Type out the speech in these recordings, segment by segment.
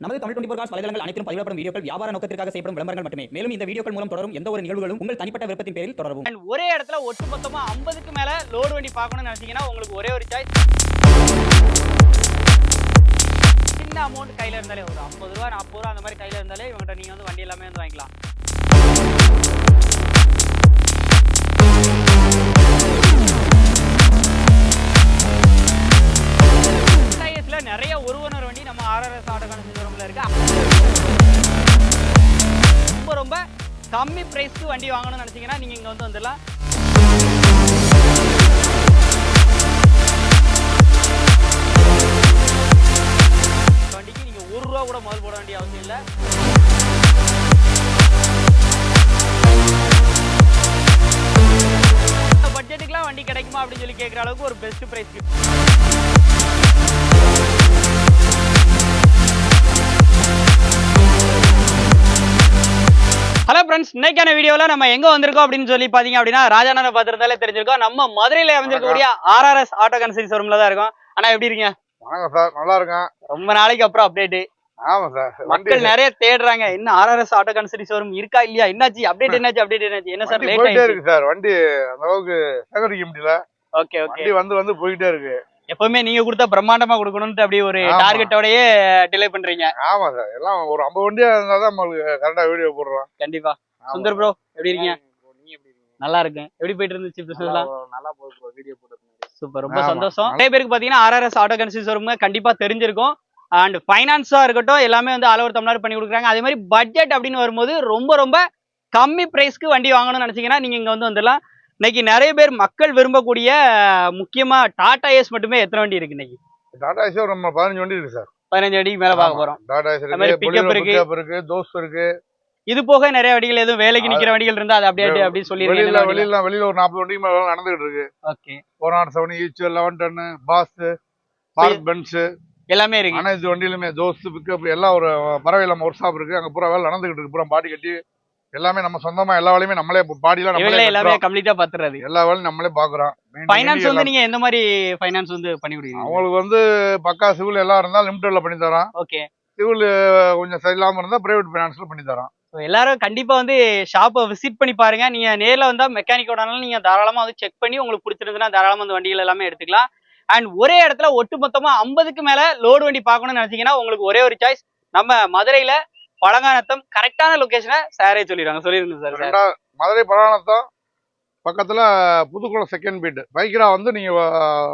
நமது Tamil twenty cos வலைதளங்கள் அனைத்தும் பதிவிடப்படும் வீடியோக்கள் வியாபார நோக்கத்திற்காக செய்யப்படும் விளம்பரங்கள் மட்டுமே. மேலும் இந்த வீடியோக்கள் மூலம் தொடரும் எந்த ஒரு நிகழ்வுகளும் உங்கள் தனிப்பட்ட விருப்பத்தின் பேரில் தொடரும் ஒரே இடத்துல ஒட்டுமொத்தமா ஐம்பதுக்கு மேல லோடு வண்டி பார்க்கணும்னு நினைச்சீங்கன்னா உங்களுக்கு ஒரே ஒரு சாய்ஸ் சின்ன அமௌண்ட் கையில இருந்தாலே ஒரு ஐம்பது ரூபா நாற்பது ரூபா அந்த மாதிரி கையில இருந்தாலே இவங்ககிட்ட நீங்க வந்து வண்டி எல்லாமே வந்து வாங்கிக்கலாம். நிறைய ஒருவனர் வண்டி ஆர்ஆர்எஸ் ஆட்டோ கன்சியூமர்ல இருக்கு. ரொம்ப ரொம்ப கம்மி பிரைஸ்க்கு வண்டி வாங்கணும்னு நினச்சிங்கன்னா நீங்கள் இங்கே வந்து வந்துடலாம். வண்டிக்கு நீங்கள் ஒரு ரூபா கூட முதல் போட வேண்டிய அவசியம் இல்லை. பட்ஜெட்டுக்கெலாம் வண்டி கிடைக்குமா அப்படின்னு சொல்லி கேட்குற அளவுக்கு ஒரு பெஸ்ட் ப்ரைஸ் ஹலோ ஃப்ரெண்ட்ஸ் இன்னைக்கான வீடியோவில் நம்ம எங்க வந்திருக்கோம் அப்படின்னு சொல்லி பாத்தீங்க அப்படின்னா ராஜானனை பார்த்துருந்தாலே தெரிஞ்சிருக்கோம். நம்ம மதுரையில அமைஞ்சிருக்கக்கூடிய ஆர்ஆர்எஸ் ஆட்டோ கன்சல்டி ஷோரூம்ல தான் இருக்கோம். ஆனா எப்படி இருக்கீங்க? வணக்கம் சார் நல்லா இருக்கேன். ரொம்ப நாளைக்கு அப்புறம் அப்டேட் ஆமா சார் மக்கள் நிறைய தேடுறாங்க. என்ன ஆர்ஆர்எஸ் ஆட்டோ கன்சல்டி ஷோரூம் இருக்கா இல்லையா? என்னாச்சு? அப்டேட் என்னாச்சு? அப்டேட் என்னாச்சு? என்ன சார் லேட் இருக்கு சார். வண்டி அந்த அளவுக்கு சேகரிக்க முடியல. ஓகே ஓகே வண்டி வந்து வந்து போயிட்டே இருக்கு. எப்பவுமே நீங்க கொடுத்தா பிரம்மாண்டமா கொடுக்கணும்னு அப்படி ஒரு. டார்கெட்டோடயே டிலே பண்றீங்க. ஆமா சார் எல்லாம் ஒரு ஐம்பது வண்டியா இருந்தா தான் நம்மளுக்கு கரெக்டா வீடியோ போடுறோம். கண்டிப்பா. சுந்தர் ப்ரோ எப்படி இருக்கீங்க? நல்லா இருக்கேன் எப்படி போயிட்டு இருந்துச்சு பிசினஸ் எல்லாம் நல்லா- போகுது வீடியோ போட்டு சூப்பர். ரொம்ப. சந்தோஷம். நிறைய பேருக்கு பாத்தீங்கன்னா ஆர்ஆர்எஸ் ஆட்டோ கன்சல்டி ஷோரூம் கண்டிப்பா தெரிஞ்சிருக்கும். அண்ட் ஃபைனான்ஸா இருக்கட்டும் எல்லாமே வந்து ஆல் ஓவர் தமிழ்நாடு பண்ணி கொடுக்குறாங்க. அதே மாதிரி பட்ஜெட் அப்படின்னு வரும்போது ரொம்ப ரொம்ப கம்மி பிரைஸ்க்கு வண்டி வாங்கணும்னு நினைச்சீங்கன்னா நீங்க இங்க வந்து வந்துடலாம். இன்னைக்கு நிறைய பேர் மக்கள் விரும்பக்கூடிய முக்கியமா டாடா ஏஸ் மட்டுமே எத்தனை வண்டி இருக்கு இன்னைக்கு? டாடா ஒரு நம்ம பதினஞ்சு வண்டி இருக்கு சார். பதினஞ்சு வண்டிக்கு மேல பார்க்க போறோம். டாடா மாதிரி இருக்கு இருக்கு. pickup இருக்கு இது போக நிறைய வண்டிகள் எதுவும் வேலைக்கு நிக்கிற வண்டிகள் இருந்தா அது அப்படியே அப்படி வெளியில சொல்லிருக்கேன் வெளியில வெளியில ஒரு நாற்பது வண்டிக்கு மேல நடந்துகிட்டு இருக்கு. ஓகே. ஃபோர் நாட் செவன் ஈச் லெவன் டன்னு பாஸ் பாரத் பென்ஸ் எல்லாமே இருக்கு. அனைத்து வண்டியிலுமே தோஸ் பிக்கப் எல்லாம் ஒரு பறவை நம்ம ஒர்க் ஷாப் இருக்கு. அங்க பூரா வேலை நடந்துகிட்டு இருக்கு. பூரா பாடி கட்டி எல்லாமே நம்ம சொந்தமா எல்லா வேலையுமே நம்மளே இவங்களே நம்மளே எல்லாமே. கம்ப்ளீட்டா பாத்துறது எல்லா வேலையும் நம்மளே பாக்குறோம் ஃபைனான்ஸ் வந்து. நீங்க எந்த மாதிரி ஃபைனான்ஸ் வந்து பண்ணி கொடுக்குறீங்க? அவங்களுக்கு வந்து பக்கா சிவில் எல்லாம் இருந்தா லிமிடெட்ல பண்ணி தரோம் ஓகே சிவில் கொஞ்சம் சரியில்லாம இருந்தா பிரைவேட் ஃபைனான்ஸ்ல பண்ணி தரோம் எல்லாரும் கண்டிப்பா வந்து ஷாப்பை விசிட் பண்ணி பாருங்க. நீங்க நேர்ல வந்தா மெக்கானிக்கோடனாலும் நீங்க தாராளமா வந்து செக் பண்ணி உங்களுக்கு பிடிச்சிருந்துன்னா தாராளமா அந்த வண்டிகள் எல்லாமே எடுத்துக்கலாம். அண்ட் ஒரே இடத்துல ஒட்டுமொத்தமா ஐம்பதுக்கு மேல லோடு வண்டி பார்க்கணும்னு நினைச்சீங்கன்னா உங்களுக்கு ஒரே ஒரு சாய்ஸ் நம்ம மதுரையில பழங்கானத்தம் கரெக்டான லொகேஷனை சாரே சொல்லிடுவாங்க சொல்லிருங்க சார் சார் ரெண்டா மதுரை பழானத்தம் பக்கத்துல புதுக்குளம் செகண்ட் பீட் பைக்ரா வந்து நீங்க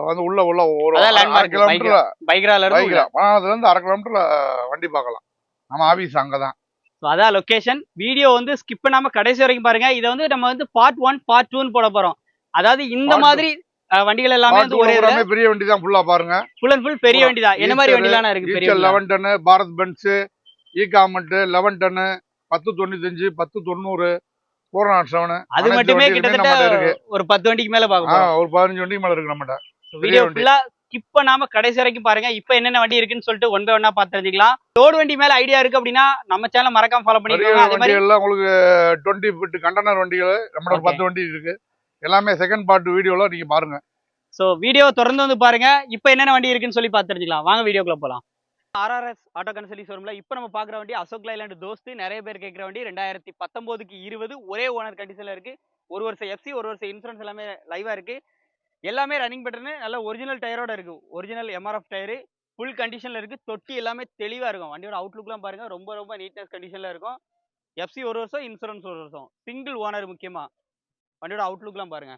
வந்து உள்ள உள்ள ஒரு அரை கிலோமீட்டர்ல பைக்ரால இருந்து பைக்ரா. பழானத்துல இருந்து அரை கிலோமீட்டர்ல வண்டி பார்க்கலாம். நம்ம ஆபீஸ் அங்கதான். ஸோ அதான் லொகேஷன் வீடியோ வந்து ஸ்கிப் பண்ணாம கடைசி வரைக்கும் பாருங்க. இதை வந்து நம்ம வந்து பார்ட் ஒன் பார்ட் டூன்னு போட போறோம். அதாவது இந்த. மாதிரி வண்டிகள் எல்லாமே வந்து ஒரே பெரிய வண்டி தான் ஃபுல்லா பாருங்க. ஃபுல் அண்ட் ஃபுல் பெரிய பூரா. வண்டி தான். என்ன மாதிரி வண்டிலாம் இருக்கு பெரிய லெவன் டன்னு பாரத் பென்ஸ் இ காமெண்ட் லெவன் டன்னு பத்து தொண்ணூத்தஞ்சு பத்து தொண்ணூறு ஃபோர் நாட் செவனு அது மட்டுமே கிட்டத்தட்ட ஒரு பத்து வண்டிக்கு மேல பார்க்க போறோம் ஒரு பதினஞ்சு வண்டிக்கு மேல இருக்கு நம்மகிட்ட. வீடியோ. ஃபுல்லா ஸ்கிப் பண்ணாம கடைசி வரைக்கும் பாருங்க. இப்போ என்னென்ன வண்டி இருக்குன்னு சொல்லிட்டு ஒன் பை ஒன்னா பார்த்து தெரிஞ்சுக்கலாம். லோடு வண்டி மேல ஐடியா இருக்கு அப்படின்னா நம்ம சேனல் மறக்காம ஃபாலோ பெரிய பண்ணிக்கோங்க அதே மாதிரி வண்டிகள்லாம் உங்களுக்கு டுவெண்ட்டி ஃபிட் கண்டெய்னர் வண்டிகள் நம்மளோட. பத்து வண்டி இருக்கு. எல்லாமே செகண்ட் பார்ட் வீடியோல நீங்க பாருங்க. ஸோ வீடியோ தொடர்ந்து வந்து பாருங்க. இப்போ என்னென்ன வண்டி இருக்குன்னு சொல்லி பார்த்து தெரிஞ்சுக்கலாம். வாங்க வீடியோக்குள்ள போலாம். ஆர்ஆர்எஸ் ஆட்டோ கன்சலி ஷோரூம்ல இப்போ நம்ம பார்க்குற வண்டி அசோக் லைலாண்ட் தோஸ்து நிறைய பேர் கேட்குற வண்டி ரெண்டாயிரத்தி பத்தொம்போதுக்கு இருபது ஒரே ஓனர் கண்டிஷனில் இருக்கு. ஒரு வருஷம் எஃப்சி ஒரு வருஷம் இன்சூரன்ஸ் எல்லாமே லைவாக இருக்கு. எல்லாமே ரன்னிங் பட்டர்னு நல்ல ஒரிஜினல் டயரோட இருக்கு. ஒரிஜினல் எம்ஆர்எஃப் டயரு ஃபுல் கண்டிஷனில் இருக்கு. தொட்டி எல்லாமே தெளிவாக இருக்கும். வண்டியோட அவுட்லுக்லாம் பாருங்கள் ரொம்ப ரொம்ப நீட்னஸ் கண்டிஷனில் இருக்கும். எஃப்சி ஒரு வருஷம் இன்சூரன்ஸ் ஒரு வருஷம். சிங்கிள் ஓனர் முக்கியமா. வண்டியோட அவுட்லுக்லாம் பாருங்க.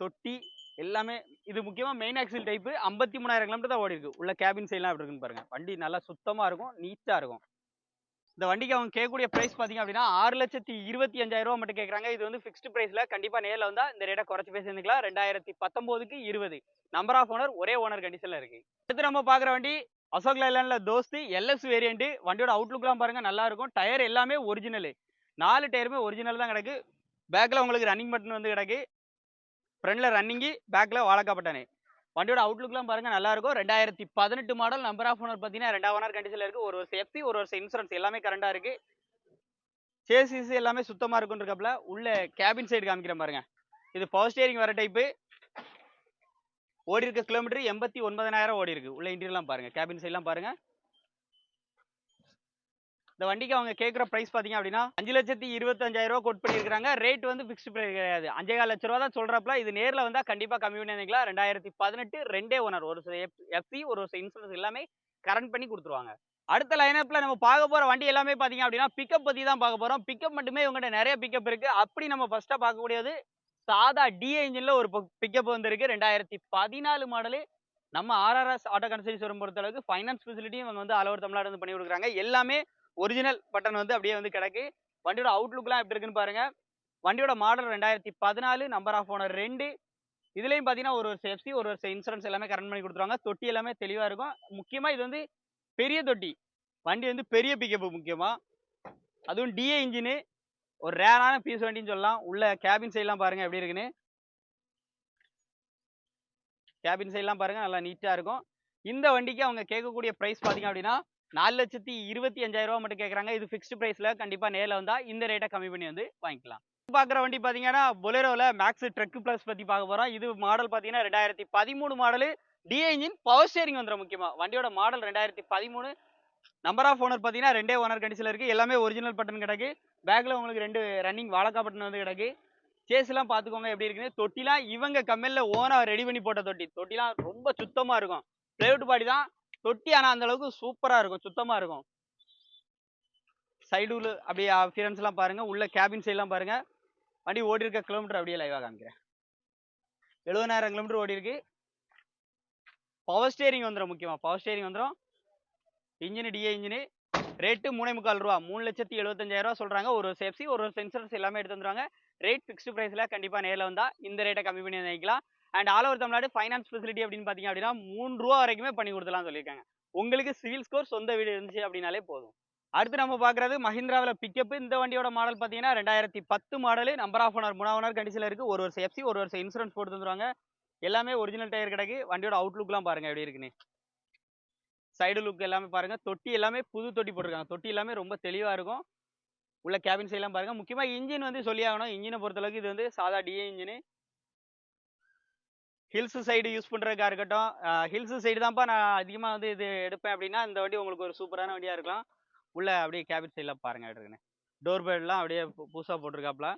தொட்டி எல்லாமே இது முக்கியமா மெயின் ஆக்சில் டைப்பு ஐம்பத்தி மூணாயிரம் கிலோமீட்டர் தான் ஓடி இருக்கு உள்ள கேபின் சைட்லாம் எப்படி இருக்குன்னு பாருங்க. வண்டி நல்லா சுத்தமாக இருக்கும் நீட்டாக இருக்கும். இந்த வண்டிக்கு அவங்க கேட்கக்கூடிய ப்ரைஸ் பார்த்தீங்க அப்படின்னா ஆறு லட்சத்தி இருபத்தி அஞ்சாயிரம் ரூபா மட்டும் கேட்குறாங்க. இது வந்து ஃபிக்ஸ்டு ப்ரைஸில் கண்டிப்பாக நேரில் வந்தால் இந்த ரேட்டை குறைச்சி பேசியிருந்துக்கலாம் ரெண்டாயிரத்தி பத்தொம்போதுக்கு இருபது. நம்பர் ஆஃப் ஓனர் ஒரே ஓனர் கண்டிஷனில் இருக்கு. அடுத்து நம்ம பார்க்குற வண்டி அசோக் லைலாண்ட்ல தோஸ்து எல்எஸ் வேரியண்ட்டு வண்டியோட அவுட்லுக்லாம் பாருங்க நல்லாயிருக்கும் டயர் எல்லாமே ஒரிஜினல் நாலு டயருமே ஒரிஜினல் தான் கிடக்கு. பேக்கில் உங்களுக்கு ரன்னிங் பட்டன் வந்து கிடக்கு. ஃப்ரண்ட்ல ரன்னிங்கு பேக்கில் வாழக்காப்பட்டானே வண்டியோட அவுட்லுக்லாம் பாருங்கள் நல்லாயிருக்கும் ரெண்டாயிரத்தி பதினெட்டு மாடல் நம்பர் ஆஃப் ஓனர் பார்த்தீங்கன்னா ரெண்டாவது ஓனர் கண்டிஷனில் இருக்குது ஒரு வருஷம் எஃப்சி ஒரு வருஷம் இன்சூரன்ஸ் எல்லாமே கரண்டா இருக்குது சேசிஸ் எல்லாமே சுத்தமாக இருக்குன்றக்கப்பல உள்ள கேபின் சைடு காமிக்கிறேன் பாருங்க. இது பவர் ஸ்டியரிங் வர டைப்பு ஓடி இருக்க கிலோமீட்டர் எண்பத்தி ஒன்பதனாயிரம் ஓடி இருக்கு உள்ள இன்டீரியர்லாம் பாருங்க. கேபின் சைட்லாம் பாருங்க. இந்த வண்டிக்கு அவங்க கேட்குற ப்ரைஸ் பார்த்தீங்க அப்படின்னா அஞ்சு லட்சத்தி இருபத்தஞ்சாயிரம் ரூபா கோட் பண்ணியிருக்காங்க ரேட் வந்து ஃபிக்ஸ்டு ப்ரைஸ் கிடையாது. அஞ்சே கால் லட்ச ரூபா தான் சொல்கிறப்பல இது நேரில் வந்தால் கண்டிப்பாக கம்மி பண்ணிக்கலாம் ரெண்டாயிரத்தி பதினெட்டு ரெண்டே ஓனர் ஒரு எஃப்சி ஒரு இன்சூரன்ஸ் எல்லாமே கரண்ட் பண்ணி கொடுத்துருவாங்க. அடுத்த லைனப்ல நம்ம பார்க்க போற வண்டி எல்லாமே பாத்தீங்க அப்படின்னா பிக்கப் பத்தி தான் பார்க்க போறோம். பிக்கப் மட்டுமே இவங்ககிட்ட நிறைய பிக்கப் இருக்கு. அப்படி நம்ம ஃபஸ்ட்டாக பார்க்கக்கூடியது சாதா டிஏ ஒரு பிக்கப் வந்திருக்கு. ரெண்டாயிரத்தி பதினாலு மாடலு நம்ம ஆர்ஆர்எஸ் ஆட்டோ கன்சல்ஸ் வரும் பொறுத்த அளவுக்கு ஃபைனான்ஸ் ஃபெசிலிட்டியும் இவங்க வந்து அளவு தமிழ்நாடு வந்து பண்ணி கொடுக்குறாங்க. எல்லாமே ஒரிஜினல் பட்டன் வந்து அப்படியே வந்து கிடக்கு. வண்டியோட அவுட்லுக்லாம் எப்படி இருக்குன்னு பாருங்க. வண்டியோட மாடல் ரெண்டாயிரத்தி பதினாலு நம்பர் ஆஃப் ஓனர் ரெண்டு. இதுலேயும் பார்த்தீங்கன்னா ஒரு வருஷம் எஃப்சி ஒரு வருஷம் இன்சூரன்ஸ் எல்லாமே கரண்ட் பண்ணி கொடுத்துருவாங்க. தொட்டி எல்லாமே தெளிவாக இருக்கும். முக்கியமா இது வந்து பெரிய தொட்டி. வண்டி வந்து பெரிய பிக்கப்பு முக்கியமா. அதுவும் டிஏ இன்ஜினு ஒரு ரேரான பீஸ் வண்டின்னு சொல்லலாம். உள்ள கேபின் சைட்லாம் பாருங்க எப்படி இருக்குன்னு. கேபின் சைட்லாம் பாருங்க நல்லா நீட்டாக இருக்கும். இந்த வண்டிக்கு அவங்க கேட்கக்கூடிய பிரைஸ் பார்த்தீங்க அப்படின்னா நாலு லட்சத்தி இருபத்தி அஞ்சாயிரம் ரூபா மட்டும் கேட்குறாங்க இது ஃபிக்ஸ்டு ப்ரைஸ்ல கண்டிப்பா நேரில் வந்தா இந்த ரேட்டை கம்மி பண்ணி வந்து வாங்கிக்கலாம். பார்க்குற வண்டி பார்த்தீங்கன்னா பொலேரோவில் மேக்ஸ் ட்ரக் ப்ளஸ் பற்றி பார்க்க போகிறோம் இது மாடல் பார்த்தீங்கன்னா ரெண்டாயிரத்தி பதிமூணு model DA engine power steering வந்துடும் முக்கியமாக வண்டியோட மாடல் ரெண்டாயிரத்தி பதிமூணு. நம்பர் ஆஃப் ஓனர் பார்த்தீங்கன்னா ரெண்டே ஓனர் கண்டிஷனில் இருக்குது எல்லாமே ஒரிஜினல் பட்டன் கிடக்கு. பேக்கில் உங்களுக்கு ரெண்டு ரன்னிங் வாழக்கா பட்டன் வந்து கிடக்கு. சேஸ்லாம் பார்த்துக்கோங்க எப்படி இருக்குன்னு. தொட்டிலாம் இவங்க கம்பெனியில் ஓனாக ரெடி பண்ணி போட்ட தொட்டி. தொட்டிலாம் ரொம்ப சுத்தமாக இருக்கும். பிளைவுட் பாடி தான் தொட்டி ஆனால் அந்த அளவுக்கு சூப்பராக இருக்கும் சுத்தமாக இருக்கும். சைடுல அப்படியே அப்பியரன்ஸ்லாம் பாருங்க உள்ள கேபின் சைட்லாம் பாருங்க. வண்டி ஓடி இருக்க கிலோமீட்டர் அப்படியே லைவாக காமிக்கிறேன். எழுபதாயிரம் கிலோமீட்டர் ஓடி இருக்கு. பவர் ஸ்டேரிங் வந்துடும் முக்கியமா பவர் ஸ்டேரிங் வந்துடும் இன்ஜினு டிஏ இன்ஜினு ரேட்டு மூணே முக்கால் ரூபா மூணு லட்சத்தி எழுபத்தஞ்சாயிரம் ரூபா சொல்கிறாங்க ஒரு சேஃப்சி ஒரு சென்சர்ஸ் எல்லாமே எடுத்து வந்துடுவாங்க ரேட் ஃபிக்ஸ்டு ப்ரைஸில் கண்டிப்பாக நேரில் வந்தால் இந்த ரேட்டை கம்மி பண்ணி வாங்கிக்கலாம். And all over Tamil Nadu finance facility அப்படின்னு பார்த்தீங்க அப்படின்னா மூணு ரூபா வரைக்குமே பண்ணி கொடுத்துலாம் சொல்லியிருக்காங்க. உங்களுக்கு சிவில் ஸ்கோர் சொந்த வீடு இருந்துச்சு அப்படின்னாலே போதும். அடுத்து நம்ம பார்க்குறது மஹிந்திராவில் பிக்கப் இந்த வண்டியோட மாடல் பார்த்தீங்கன்னா ரெண்டாயிரத்தி பத்து மாடலு நம்பர் ஆஃப் ஓனர் மூணாவது ஓனர் கண்டிஷனில் இருக்குது ஒரு வருஷம் எஃப்சி ஒரு வருஷம் இன்சூரன்ஸ் போட்டு தந்துருவாங்க. எல்லாமே ஒரிஜினல் டயர் கிடைக்கு. வண்டியோட அவுட்லுக்லாம் பாருங்க எப்படி இருக்குன்னு. சைடு லுக் எல்லாமே பாருங்க. தொட்டி எல்லாமே புது தொட்டி போட்டிருக்காங்க. தொட்டி எல்லாமே ரொம்ப தெளிவாக இருக்கும். உள்ள கேபின் சைட்லாம் பாருங்க. முக்கியமாக இன்ஜின் வந்து சொல்லி ஆகணும். இன்ஜினை பொறுத்தளவுக்கு இது வந்து சாதா DA engine hills side use பண்ணுறதுக்காக இருக்கட்டும். ஹில்ஸ் சைடு தான்ப்பா நான் அதிகமாக வந்து இது எடுப்பேன் அப்படின்னா இந்த வண்டி உங்களுக்கு ஒரு சூப்பரான வண்டியாக இருக்கலாம். உள்ள அப்படியே கேபின் சைடில் பாருங்க இருக்குன்னு டோர் பெட்லாம் அப்படியே புதுசாக புதுசா போட்டிருக்காப்ல.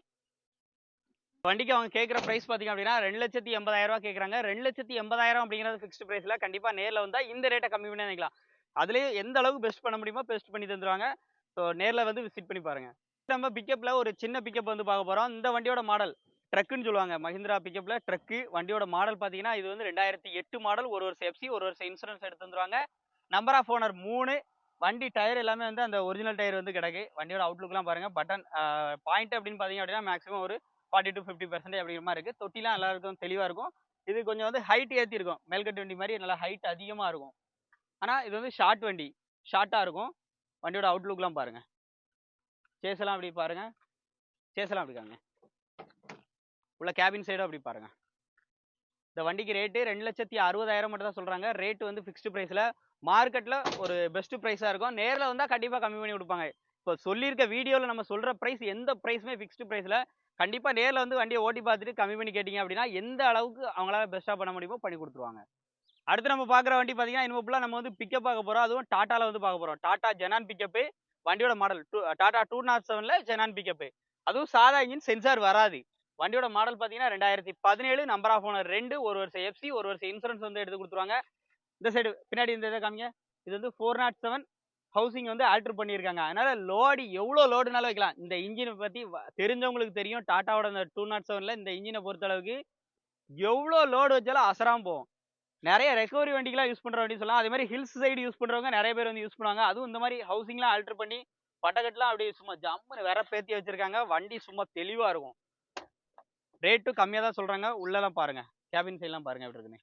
வண்டிக்கு அவங்க கேட்குற ப்ரைஸ் பார்த்தீங்க அப்படின்னா ரெண்டு லட்சத்தி எண்பதாயிரரூவா கேட்குறாங்க. ரெண்டு லட்சத்தி எண்பதாயிரம் அப்படிங்கிறது ஃபிக்ஸ்ட் ப்ரைஸில் கண்டிப்பாக நேரில் வந்தால் இந்த ரேட்டை கம்மி பண்ணி நினைக்கலாம் அதுலேயும் எந்த அளவுக்கு பெஸ்ட் பண்ண முடியுமோ பெஸ்ட் பண்ணி தந்துருவாங்க. ஸோ நேரில் வந்து விசிட் பண்ணி பாருங்க. நம்ம பிக்கப்பில் ஒரு சின்ன பிக்கப் வந்து பார்க்க போகிறோம் இந்த வண்டியோட மாடல் ட்ரக்குன்னு சொல்லுவாங்க. மஹிந்திரா பிக்கப்பில் ட்ரக்கு வண்டியோட மாடல் பார்த்தீங்கன்னா இது வந்து ரெண்டாயிரத்தி எட்டு மாடல் ஒரு வருஷம் எஃப்சி ஒரு வருஷம் இன்சூரன்ஸ் எடுத்து வந்துருவாங்க நம்பர் ஆஃப் ஓனர் மூணு. வண்டி டயர் எல்லாமே வந்து அந்த ஒரிஜினல் டயர் வந்து கிடக்கு. வண்டியோட அவுட்லுக்லாம் பாருங்க. பட்டன் பாயிண்ட் அப்படின்னு பார்த்தீங்க அப்படின்னா மேக்ஸிமம் ஒரு ஃபார்ட்டி டு ஃபிஃப்டி பர்சன்டேஜ் அப்படிங்கிற மாதிரி இருக்கு. தொட்டிலாம் எல்லாருக்கும் தெளிவாக இருக்கும். இது கொஞ்சம் வந்து ஹைட் ஏற்றி இருக்கும். மேல்கட்டு வண்டி மாதிரி நல்லா ஹைட் அதிகமாக இருக்கும். ஆனால் இது வந்து ஷார்ட் வண்டி. ஷார்ட்டாக இருக்கும். வண்டியோட அவுட்லுக்லாம் பாருங்க. சேஸெல்லாம் அப்படி பாருங்க. சேஸெல்லாம் அப்படி காங்க உள்ள கேபின் சைடும் அப்படி பாருங்க. இந்த வண்டிக்கு ரேட்டு ரெண்டு லட்சத்தி அறுபதாயிரம் மட்டும் தான் சொல்றாங்க. ரேட் வந்து ஃபிக்ஸ்டு ப்ரைஸில் மார்க்கெட்டில் ஒரு பெஸ்ட் ப்ரைஸாக இருக்கும். நேரில் வந்தால் கண்டிப்பாக கம்மி பண்ணி கொடுப்பாங்க. இப்போ சொல்லியிருக்க வீடியோவில் நம்ம சொல்கிற ப்ரைஸ் எந்த ப்ரைஸுமே ஃபிக்ஸ்டு ப்ரைஸில் கண்டிப்பாக நேரில் வந்து வண்டியை ஓட்டி பார்த்துட்டு கம்மி பண்ணி கேட்டிங்க அப்படின்னா எந்த அளவுக்கு அவங்களால பெஸ்ட்டாக பண்ண முடியுமோ பண்ணி கொடுத்துருவாங்க. அடுத்து நம்ம பார்க்குற வண்டி பார்த்தீங்கன்னா இன்னும் ஃபுல்லாக நம்ம வந்து பிக்கப் பார்க்க போகிறோம் அதுவும் டாட்டாவில் வந்து பார்க்க போகிறோம் டாட்டா ஜெனான் பிக்கப்பு வண்டியோட model two Tata two naught செவனில் ஜெனான் பிக்கப்பு அதுவும் சாதா இன்ஜின் சென்சார் வராது. வண்டியோட மாடல் பார்த்தீங்கன்னா ரெண்டாயிரத்தி பதினேழு நம்பர் ஆஃப் ஓனர் ரெண்டு ஒரு வருஷம் எஃப்சி ஒரு வருஷம் இன்சூரன்ஸ் வந்து எடுத்து கொடுத்துருவாங்க. இந்த சைடு பின்னாடி இந்த இதை காமிங்க. இது வந்து ஃபோர் நாட் செவன் ஹவுசிங் வந்து ஆல்டர் பண்ணியிருக்காங்க. அதனால லோடு எவ்வளோ லோடுனாலும் வைக்கலாம். இந்த இன்ஜினை பற்றி தெரிஞ்சவங்களுக்கு தெரியும். டாட்டாவோட oh இந்த டூ நாட் செவனில் இந்த இன்ஜினை பொறுத்தளவுக்கு எவ்வளோ லோடு வச்சாலும் அசராம போகும். நிறைய ரெக்கவரி வண்டிக்கெலாம் யூஸ் பண்ணுற வண்டி சொல்லலாம். அதே மாதிரி ஹில்ஸ் சைடு யூஸ் பண்ணுறவங்க நிறைய பேர் வந்து யூஸ் பண்ணுவாங்க. அதுவும் இந்த மாதிரி ஹவுசிங்லாம் ஆல்டர் பண்ணி பட்டக்கட்டெலாம் அப்படியே சும்மா ஜம்முன்னு வேற பேத்தி வச்சிருக்காங்க. வண்டி சும்மா தெளிவாக இருக்கும். ரேட்டும் கம்மியாக தான் சொல்கிறாங்க உள்ளெல்லாம் பாருங்க. கேபின் சைட்லாம் பாருங்க எப்படி இருக்குன்னு.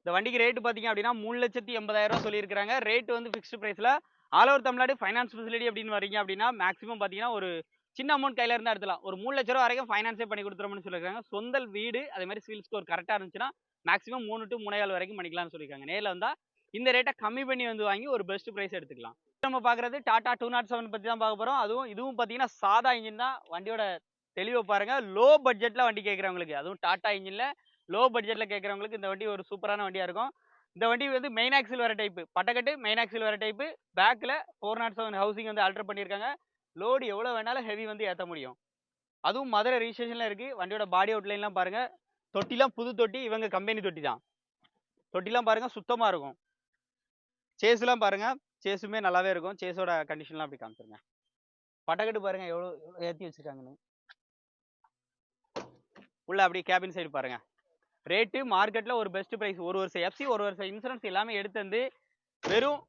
இந்த வண்டிக்கு ரேட்டு பார்த்தீங்க அப்படின்னா மூணு லட்சத்தி எண்பதாயிரம் சொல்லியிருக்கிறாங்க. ரேட்டு ரேட் வந்து ஃபிக்ஸ்டு ப்ரைஸில் all over Tamil Nadu finance facility அப்படின்னு வரீங்க அப்படின்னா மேக்ஸிமம் பார்த்தீங்கன்னா ஒரு சின்ன அமௌண்ட் கையில இருந்தா எடுத்துலாம் ஒரு மூணு லட்ச ரூபா வரைக்கும் ஃபைனான்ஸே பண்ணி கொடுத்துருவோம்னு சொல்லியிருக்காங்க. சொந்த வீடு அதே மாதிரி சிவில் ஸ்கோர் கரெக்டாக இருந்துச்சுன்னா மேக்ஸிமம் மூணு டு மூணேகால் வரைக்கும் பண்ணிக்கலாம்னு சொல்லியிருக்காங்க. நேரில் வந்தா இந்த ரேட்டை கம்மி பண்ணி வந்து வாங்கி ஒரு பெஸ்ட் ப்ரைஸ் எடுத்துக்கலாம். நம்ம பார்க்குறது டாடா டூ நாட் செவன் பற்றி தான் பார்க்க போகிறோம் அதுவும் இதுவும் பார்த்தீங்கன்னா சாதா இன்ஜின் தான். வண்டியோட தெளிவை பாருங்க. லோ பட்ஜெட்டில் வண்டி கேட்குறவங்களுக்கு அதுவும் டாடா இன்ஜினில் லோ பட்ஜெட்டில் கேட்குறவங்களுக்கு இந்த வண்டி ஒரு சூப்பரான வண்டியாக இருக்கும். இந்த வண்டி வந்து மெயின் ஆக்சில் வர டைப்பு பட்டக்கட்டு மெயின் ஆக்சில் வர டைப்பு பேக்கில் ஃபோர் நாட் செவன் ஹவுசிங் வந்து ஆல்டர் பண்ணியிருக்காங்க. லோடு எவ்வளோ வேணாலும் ஹெவி வந்து ஏற்ற முடியும். அதுவும் மதுரை ரிஜிஸ்ட்ரேஷனில் இருக்குது வண்டியோட பாடி அவுட்லைன்லாம் பாருங்கள் தொட்டிலாம் புது தொட்டி இவங்க கம்பெனி தொட்டி தான். தொட்டிலாம் பாருங்கள் சுத்தமாக இருக்கும். சேஸ்லாம் பாருங்கள் சேஸுமே நல்லாவே இருக்கும். சேஸோட கண்டிஷன்லாம் அப்படி காமிச்சிருங்க. பட்டக்கட்டு பாருங்க எவ்வளோ ஏற்றி வச்சுருக்காங்கன்னு. உள்ள அப்படியே கேபின் சைடு பாருங்க. ரேட்டு மார்க்கெட்டில் ஒரு பெஸ்ட் ப்ரைஸ் ஒரு வருஷம். எஃப்சி ஒரு வருஷம். இன்சூரன்ஸ் எல்லாமே எடுத்து வந்து வெறும்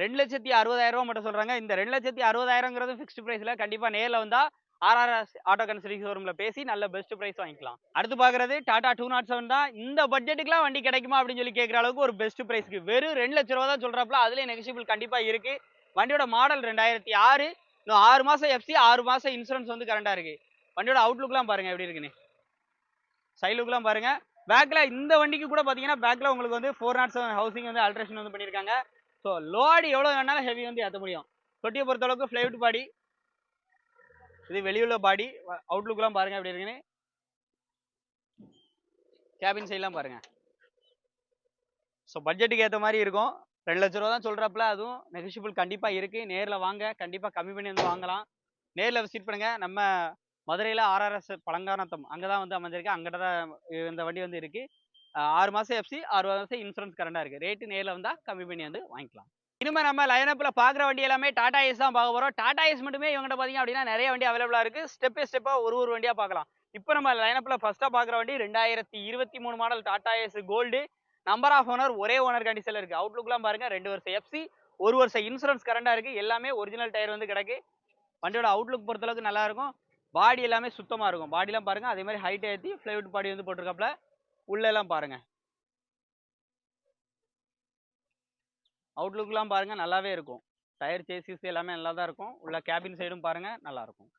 ரெண்டு லட்சத்தி அறுபதாயிரம் ரூபா மட்டும் சொல்றாங்க. இந்த ரெண்டு லட்சத்தி அறுபதாயிரங்கிறது ஃபிக்ஸ்ட் ப்ரைஸில் கண்டிப்பா நேரில் வந்தா ஆர்ஆர்எஸ் ஆட்டோ கன்சல்டி ஷோரூம்ல பேசி நல்ல பெஸ்ட் ப்ரைஸ் வாங்கிக்கலாம். அடுத்து பார்க்குறது டாடா டூ நாட் செவன் தான். இந்த பட்ஜெட்டுக்குலாம் வண்டி கிடைக்குமா அப்படின்னு சொல்லி கேட்குற அளவுக்கு ஒரு பெஸ்ட் ப்ரைஸ்க்கு வெறும் ரெண்டு லட்ச ரூபா தான் சொல்கிறப்பல அதுலேயே நெகசிபிள் கண்டிப்பாக இருக்கு. வண்டியோட மாடல் ரெண்டாயிரத்தி ஆறு இன்னும் ஆறு மாசம் எஃப்சி ஆறு மாசம் இன்சூரன்ஸ் வந்து கரண்டா இருக்கு. வண்டியோட அவுட்லுக்லாம் பாருங்க எப்படி இருக்குன்னு. சைட் லுக்லாம் பாருங்க. இந்த வண்டிக்கு கூட பாத்தீங்கன்னா பேக்ல உங்களுக்கு வந்து ஃபோர் நாட் செவன் ஹவுசிங் வந்து ஆல்ட்ரேஷன் வந்து பண்ணியிருக்காங்க ஸோ லோடு எவ்வளோ வேணாலும் ஹெவி வந்து ஏற்ற முடியும். தொட்டியை பொறுத்தளவுக்கு ஃப்ளைவுட் பாடி இது வெளியுள்ள பாடி அவுட்லுக்லாம் பாருங்க எப்படி இருக்குன்னு. கேபின் சைட்லாம் பாருங்க. ஸோ பட்ஜெட்டுக்கு ஏற்ற மாதிரி இருக்கும். ரெண்டு லட்ச ரூபா தான் சொல்கிறப்பல அதுவும் நெகோஷியபிள் கண்டிப்பாக இருக்குது நேரில் வாங்க கண்டிப்பாக கம்மி பண்ணி வந்து வாங்கலாம். நேரில் விசிட் பண்ணுங்க. நம்ம மதுரையில் ஆர்ஆர்எஸ் பழங்கானத்தம் அங்கே தான் வந்து அமைஞ்சிருக்கு. அங்கிட்ட தான் இந்த வண்டி வந்து இருக்குது ஆறு மாதம் எஃப்சி ஆறு மாதம் இன்சூரன்ஸ் கரண்டாக இருக்குது ரேட்டு நேரில் வந்தால் கம்மி பண்ணி வந்து வாங்கிக்கலாம். இனிமேல் நம்ம லைனப்பில் பார்க்குற வண்டி எல்லாமே டாடா ஏஸ் தான் பார்க்க போகிறோம் டாடா ஏஸ் மட்டுமே இவங்ககிட்ட பார்த்தீங்க அப்படின்னா நிறைய வண்டி அவைலபிளாக இருக்குது ஸ்டெப் பை ஸ்டெப்பாக ஒரு ஒரு வண்டியாக பார்க்கலாம். இப்போ நம்ம லைனப்பில் ஃபஸ்ட்டாக பார்க்குற வண்டி ரெண்டாயிரத்தி இருபத்தி மூணு model Tata ace gold number of owner ஒரே ஓனர் கண்டிஷனில் இருக்குது அவுட்லுக்லாம் பாருங்கள் ரெண்டு வருஷம் எஃப்சி ஒரு வருஷம் இன்சூரன்ஸ் கரண்டாக இருக்குது எல்லாமே ஒரிஜினல் டயர் வந்து கிடக்கு. வண்டியோட அவுட்லுக் பொறுத்தளவுக்கு நல்லா இருக்கும். பாடி எல்லாமே சுத்தமாக இருக்கும். பாடிலாம் பாருங்கள் அதே மாதிரி ஹைட் ஏற்றி ஃப்ளைவுட் பாடி வந்து போட்டிருக்காப்புல உள்ளெல்லாம் பாருங்கள் அவுட்லுக்லாம் பாருங்க நல்லாவே இருக்கும். டயர் சேசிஸ் எல்லாமே நல்லா தான் இருக்கும். உள்ள கேபின் சைடும் பாருங்க நல்லா இருக்கும்.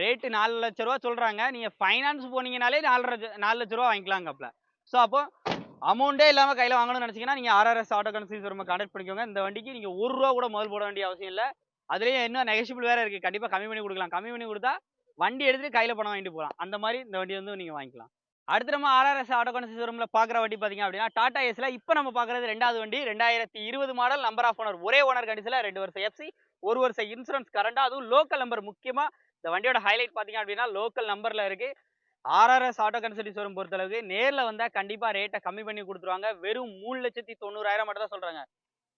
ரேட்டு நாலு லட்ச ரூபா சொல்றாங்க. நீங்க ஃபைனான்ஸ் போனீங்கனாலே நாலு நாலு லட்ச ரூபா வாங்கிக்கலாங்கப்பல. ஸோ அப்போ அமௌண்ட்டே இல்லாமல் கையில் வாங்கணும்னு நினைச்சீங்கன்னா நீங்க ஆர்ஆர்எஸ் ஆட்டோ கன்சல்ஸ் ரொம்ப கான்டாக்ட் பண்ணிக்கோங்க. இந்த வண்டிக்கு நீங்க ஒரு ரூபா கூட முதல் போட வேண்டிய அவசியம் இல்லை. அதுலயே இன்னும் நெகசிபிள் வேற இருக்கு. கண்டிப்பா கம்மி பண்ணி கொடுக்கலாம். கம்மி பண்ணி கொடுத்தா வண்டி எடுத்துட்டு கையில பணம் வாங்கிட்டு போகலாம். அந்த மாதிரி இந்த வண்டி வந்து நீங்க வாங்கிக்கலாம். அடுத்து நம்ம ஆர்ஆர்எஸ் ஆட்டோ ஷோரூமில் பார்க்குற வண்டி பார்த்தீங்க அப்படின்னா டாடா ஏஸ்ல இப்போ நம்ம பார்க்குறது ரெண்டாவது வண்டி. ரெண்டாயிரத்தி இருபது மாடல் நம்பர் ஆஃப் ஓனர் ஒரே ஓனர் கண்டிஷன்ல ரெண்டு வருஷம் எஃப்சி ஒரு வருஷம் இன்சூரன்ஸ் கரண்டாக அதுவும் லோக்கல் நம்பர் முக்கியமா இந்த வண்டியோட ஹைலைட் பார்த்தீங்க அப்படின்னா லோக்கல் நம்பர்ல இருக்கு. ஆர்ஆர்எஸ் ஆட்டோ கன்சல்டி ஷோரூம் பொறுத்தளவுக்கு நேர்ல வந்தால் கண்டிப்பா ரேட்டை கம்மி பண்ணி கொடுத்துருவாங்க. வெறும் மூணு லட்சத்தி தொண்ணூறாயிரம் மட்டும் தான் சொல்றாங்க.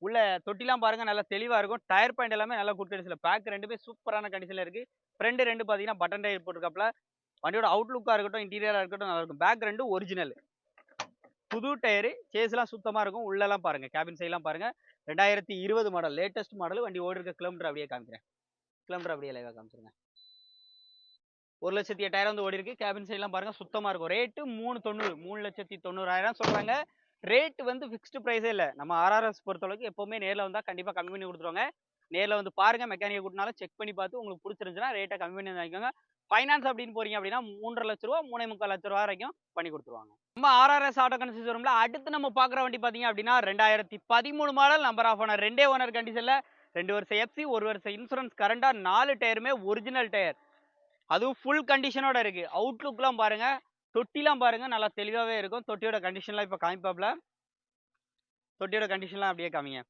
உள்ள தொட்டிலாம் பாருங்க நல்லா தெளிவாக இருக்கும். டயர் பாயிண்ட் எல்லாமே நல்லா குட் பேக் ரெண்டுமே சூப்பரான கண்டிஷனில் இருக்கு. ஃப்ரெண்டு ரெண்டு பாத்தீங்கன்னா பட்டன் டயர் போட்டிருக்காப்ல வண்டியோட அவுட்லுக்காக இருக்கட்டும் இன்டீரியராக இருக்கட்டும் நல்லா இருக்கும். பேக் ரெண்டு ஒரிஜினல் புது டயரு சேஸ்லாம் சுத்தமாக இருக்கும். உள்ளெல்லாம் பாருங்க. கேபின் சைட்லாம் பாருங்க. ரெண்டாயிரத்தி இருபது மாடல் லேட்டஸ்ட் மாடல் வண்டி ஓடி இருக்க கிலோமீட்டர் அப்படியே காமிக்கிறேன். கிலோமீட்டர் அப்படியே லைவாக காமிச்சிருங்க. ஒரு லட்சத்தி எட்டாயிரம் வந்து ஓடி இருக்கு. கேபின் சைட்லாம் பாருங்க. சுத்தமாக இருக்கும். ரேட்டு மூணு தொண்ணூறு. மூணு லட்சத்தி தொண்ணூறாயிரம் சொல்கிறாங்க ரேட் வந்து ஃபிக்ஸ்டு ப்ரைஸே இல்லை. நம்ம ஆர்ஆர்எஸ் பொறுத்தளவுக்கு எப்போவுமே நேரில் வந்தால் கண்டிப்பாக கம்மி பண்ணி கொடுத்துருவாங்க. நேரில் வந்து பாருங்க. மெக்கானிக்கை கூட்டினாலும் செக் பண்ணி பார்த்து உங்களுக்கு பிடிச்சிருந்துச்சுன்னா ரேட்டை கம்மி பண்ணி வாங்கிக்கோங்க ஃபைனான்ஸ் அப்படின்னு போறீங்க அப்படின்னா மூன்றரை லட்ச ரூபா மூணே முக்கால் லட்ச ரூபா வரைக்கும் பண்ணி கொடுத்துருவாங்க. நம்ம ஆர்ஆர்எஸ் ஆட்டோ கன்சல்ஸ் வரும்ல அடுத்து நம்ம பார்க்குற வண்டி பார்த்தீங்க அப்படின்னா ரெண்டாயிரத்தி பதிமூணு மாடல் நம்பர் ஆஃப் ஓனர் ரெண்டே ஓனர் கண்டிஷனில் ரெண்டு வருஷம் எஃப்சி ஒரு வருஷம் இன்சூரன்ஸ் கரண்டாக நாலு டயருமே ஒரிஜினல் டயர் அதுவும் ஃபுல் கண்டிஷனோட இருக்கு. அவுட்லுக்லாம் பாருங்க தொட்டிலாம் பாருங்க நல்லா தெளிவாகவே இருக்கும். தொட்டியோட கண்டிஷன்லாம் இப்போ காமிப்பாப்ல. தொட்டியோட கண்டிஷன்லாம் அப்படியே காமிங்க.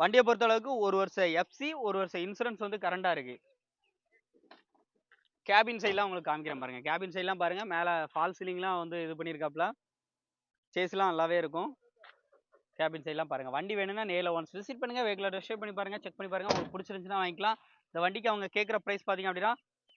வண்டியை பொறுத்தளவுக்கு ஒரு வருஷம் எஃப்சி ஒரு வருஷம் இன்சூரன்ஸ் வந்து கரண்டாக இருக்கு. கேபின் சைட்லாம் உங்களுக்கு காமிக்கிறேன் பாருங்க. கேபின் சைட்லாம் பாருங்க. மேலே ஃபால் சீலிங்லாம் வந்து இது பண்ணியிருக்காப்புல சேஸ்லாம் நல்லாவே இருக்கும். கேபின் சைட்லாம் பாருங்க. வண்டி வேணும்னா நேரில் ஒன்ஸ் விசிட் பண்ணுங்க. வெஹிக்கில் டெஸ்ட் பண்ணி பாருங்க. செக் பண்ணி பாருங்க. உங்களுக்கு பிடிச்சிருந்துச்சுன்னா வாங்கிக்கலாம். இந்த வண்டிக்கு அவங்க கேட்குற ப்ரைஸ் பார்த்தீங்க அப்படின்னா